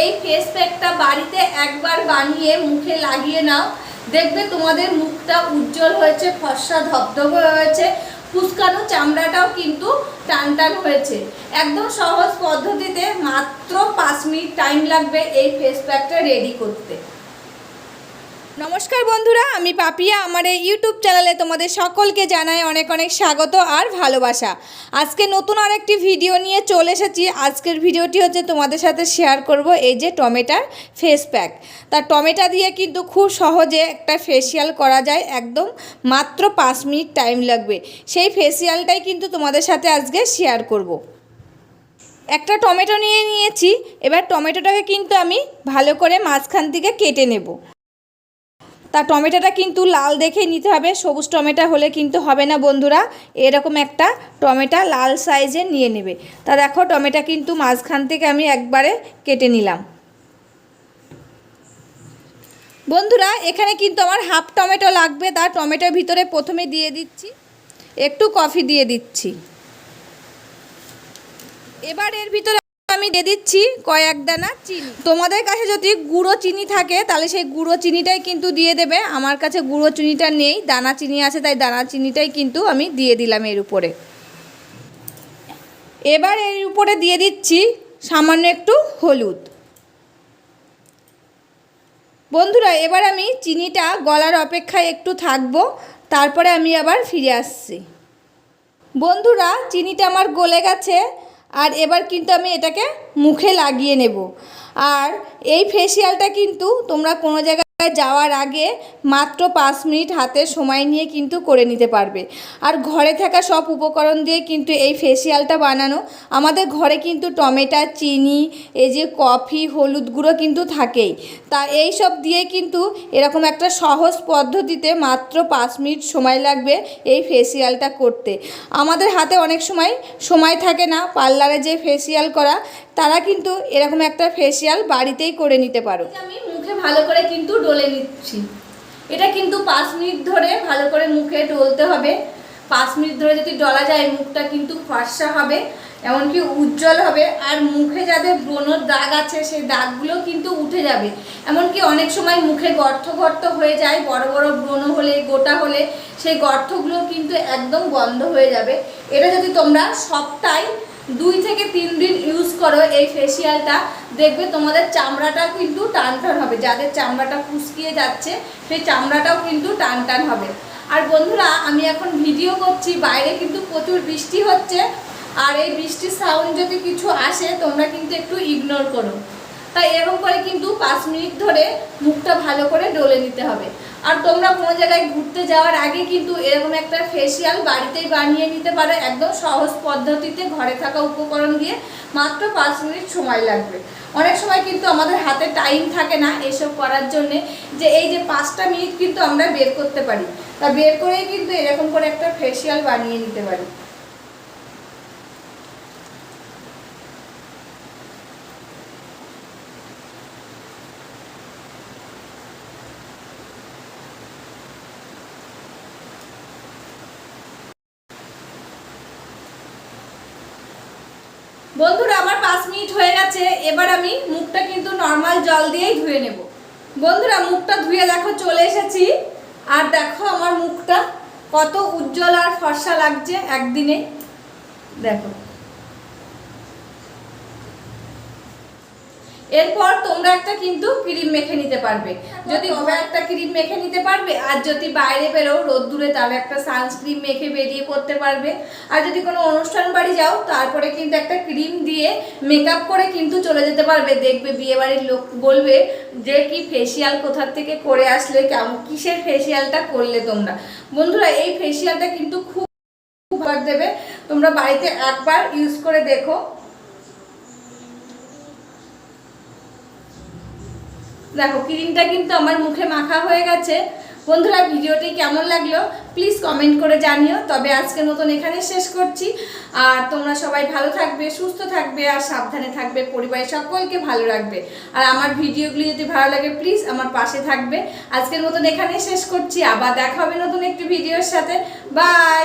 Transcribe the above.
এই ফেস প্যাকটা বাড়িতে একবার বানিয়ে মুখে লাগিয়ে নাও। দেখবে তোমাদের মুখটা উজ্জ্বল হয়েছে, ফর্সা ধবধবে হয়েছে। ফুসকানো চামড়াটাও কিন্তু টান টান হয়েছে। একদম সহজ পদ্ধতিতে মাত্র পাঁচ মিনিট টাইম লাগবে এই ফেস প্যাকটা রেডি করতে। নমস্কার বন্ধুরা, আমি পাপিয়া। আমার এই ইউটিউব চ্যানেলে তোমাদের সকলকে জানাই অনেক অনেক স্বাগত আর ভালোবাসা। আজকে নতুন আরেকটি ভিডিও নিয়ে চলে এসেছি। আজকের ভিডিওটি হচ্ছে তোমাদের সাথে শেয়ার করব এই যে টমেটার ফেস প্যাক তা টমেটো দিয়ে কিন্তু খুব সহজে একটা ফেসিয়াল করা যায়। একদম মাত্র পাঁচ মিনিট টাইম লাগবে। সেই ফেসিয়ালটাই কিন্তু তোমাদের সাথে আজকে শেয়ার করব। একটা টমেটো নিয়ে নিয়েছি। এবার টমেটোটাকে কিন্তু আমি ভালো করে মাঝখান থেকে কেটে নেব। তা টমেটোটা কিন্তু লাল দেখে নিতে হবে। সবুজ টমেটো হলে কিন্তু হবে না বন্ধুরা। এরকম একটা টমেটো লাল সাইজে নিয়ে নেবে। তা দেখো টমেটো কিন্তু মাঝখান থেকে আমি একবারে কেটে নিলাম। বন্ধুরা, এখানে কিন্তু আমার হাফ টমেটো লাগবে। তা টমেটোর ভিতরে প্রথমে দিয়ে দিচ্ছি। একটু কফি দিয়ে দিচ্ছি। এবার এর ভিতরে আমি দিয়ে দিচ্ছি কয়েক দানা চিনি। তোমাদের কাছে যদি গুঁড়ো চিনি থাকে, তাহলে সেই গুঁড়ো চিনিটাই কিন্তু দিয়ে দেবে। আমার কাছে গুঁড়ো চিনিটা নেই, দানা চিনি আছে, তাই দানা চিনিটাই কিন্তু আমি দিয়ে দিলাম এর উপরে। এবার এর উপরে দিয়ে দিচ্ছি সামান্য একটু হলুদ। বন্ধুরা, এবার আমি চিনিটা গলার অপেক্ষায় একটু থাকব, তারপরে আমি আবার ফিরে আসছি। বন্ধুরা, চিনিটা আমার গলে গেছে। আর এবার কিন্তু আমি এটাকে মুখে লাগিয়ে নেব। আর এই ফেসিয়ালটা কিন্তু তোমরা কোনো জায়গায় যাওয়ার আগে মাত্র পাঁচ মিনিট হাতে সময় নিয়ে কিন্তু করে নিতে পারবে। আর ঘরে থাকা সব উপকরণ দিয়ে কিন্তু এই ফেসিয়ালটা বানানো। আমাদের ঘরে কিন্তু টমেটো, চিনি, এই যে কফি, হলুদ গুঁড়ো কিন্তু থাকেই। তা এই সব দিয়ে কিন্তু এরকম একটা সহজ পদ্ধতিতে মাত্র পাঁচ মিনিট সময় লাগবে এই ফেসিয়ালটা করতে। আমাদের হাতে অনেক সময় সময় থাকে না পার্লারে যে ফেসিয়াল করা, তারা কিন্তু এরকম একটা ফেসিয়াল বাড়িতেই করে নিতে পারো। আমি মুখে ভালো করে কিন্তু ডলে নিচ্ছি। এটা কিন্তু পাঁচ মিনিট ধরে ভালো করে মুখে ডলতে হবে। পাঁচ মিনিট ধরে যদি ডলা যায়, মুখটা কিন্তু ফর্সা হবে, এমনকি উজ্জ্বল হবে। আর মুখে যাদের ব্রণর দাগ আছে, সেই দাগগুলো কিন্তু উঠে যাবে। এমনকি অনেক সময় মুখে গর্ত গর্ত হয়ে যায়, বড় বড় ব্রণ হলে, গোটা হলে, সেই গর্তগুলো কিন্তু একদম বন্ধ হয়ে যাবে। এটা যদি তোমরা সপ্তাহে দুই থেকে তিন দিন ইউজ করো এই ফেসিয়ালটা দেখবে তোমাদের চামড়াটা কিন্তু টান টান হবে। যাদের চামড়াটা কুচকিয়ে যাচ্ছে, সেই চামড়াটাও কিন্তু টান টান হবে। আর বন্ধুরা, আমি এখন ভিডিও করছি, বাইরে কিন্তু প্রচুর বৃষ্টি হচ্ছে। আর এই বৃষ্টির সাউন্ড যদি কিছু আসে, তোমরা কিন্তু একটু ইগনোর করো। তাই এরকম করে কিন্তু পাঁচ মিনিট ধরে মুখটা ভালো করে ডলে নিতে হবে। আর তোমরা কোনো জায়গায় ঘুরতে যাওয়ার আগে কিন্তু এরকম একটা ফেসিয়াল বাড়িতেই বানিয়ে নিতে পারো একদম সহজ পদ্ধতিতে ঘরে থাকা উপকরণ দিয়ে মাত্র পাঁচ মিনিট সময় লাগবে। অনেক সময় কিন্তু আমাদের হাতে টাইম থাকে না এসব করার জন্যে যে এই যে পাঁচটা মিনিট কিন্তু আমরা বের করতে পারি। তা বের করেই কিন্তু এরকম করে একটা ফেসিয়াল বানিয়ে নিতে পারি। বন্ধুরা, আমার পাঁচ মিনিট হয়ে গেছে। এবার আমি মুখটা কিন্তু নর্মাল জল দিয়েই ধুয়ে নেব। বন্ধুরা, মুখটা ধুয়ে দেখো, চলে এসেছি। আর দেখো, আমার মুখটা কত উজ্জ্বল আর ফর্সা লাগছে একদিনে। দেখো। এরপর তোমরা একটা কিন্তু ক্রিম মেখে নিতে পারবে। যদি তোমরা একটা ক্রিম মেখে নিতে পারবে আর যদি বাইরে বেরো রোদ্দুরে তাহলে একটা সানস্ক্রিন মেখে বেরিয়ে পড়তে পারবে। আর যদি কোনো অনুষ্ঠান বাড়ি যাও তারপরে কিন্তু একটা ক্রিম দিয়ে মেকআপ করে কিন্তু চলে যেতে পারবে। দেখবে বিয়ে বাড়ির লোক বলবে যে কি ফেসিয়াল কোথার থেকে করে আসলে? কেমন কিসের ফেসিয়ালটা করলে তোমরা? বন্ধুরা এই ফেসিয়ালটা কিন্তু খুব দেবে। তোমরা বাড়িতে একবার ইউজ করে দেখো। দেখো, ক্রিমটা কিন্তু আমার মুখে মাখা হয়ে গেছে। বন্ধুরা, ভিডিওটি কেমন লাগল? প্লিজ কমেন্ট করে জানিও। তবে আজকের মতন এখানে শেষ করছি। আর তোমরা সবাই ভালো থাকবে, সুস্থ থাকবে আর সাবধানে থাকবে। পরিবারের সকলকে ভালো রাখবে। আর আমার ভিডিওগুলি যদি ভালো লাগে প্লিজ আমার পাশে থাকবে। আজকের মতন এখানে শেষ করছি। আবার দেখা হবে নতুন একটি ভিডিওর সাথে। বাই